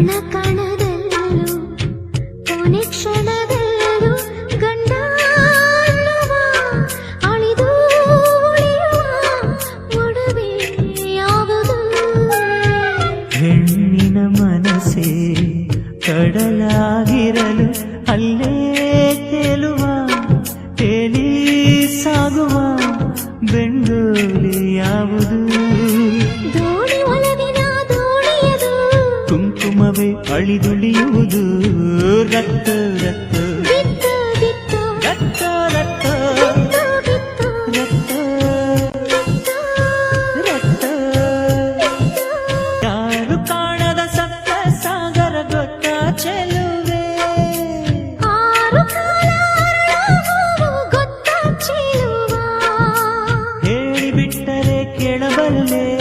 ಕಣ ಕಣದಲ್ಲೂ ಕೊನೆ ಕ್ಷಣದಲ್ಲೂ ಗಂಡ ಅಳಿದು ಒಡವೆ ಯಾವುದು ಹೆಣ್ಣಿನ ಮನಸ್ಸೇ ಕಡಲಾಗಿರಲು ಅಲ್ಲೇ ತೇಲುವ ತೇಲಿ ಸಾಗುವ ಬೆಂಡೋಲಿ ಯಾವುದು? ಮನವೇ ಅಳಿದುಳಿಯುವುದು ರಕ್ತ ರಕ್ತ ರಕ್ತ ರಕ್ತ ರಕ್ತ ಯಾರು ಕಾಣದ ಸಪ್ತ ಸಾಗರ ಗೊತ್ತ ಚೆಲುವೆ ಹೇಳಿಬಿಟ್ಟರೆ ಕೇಳಬರಲೇ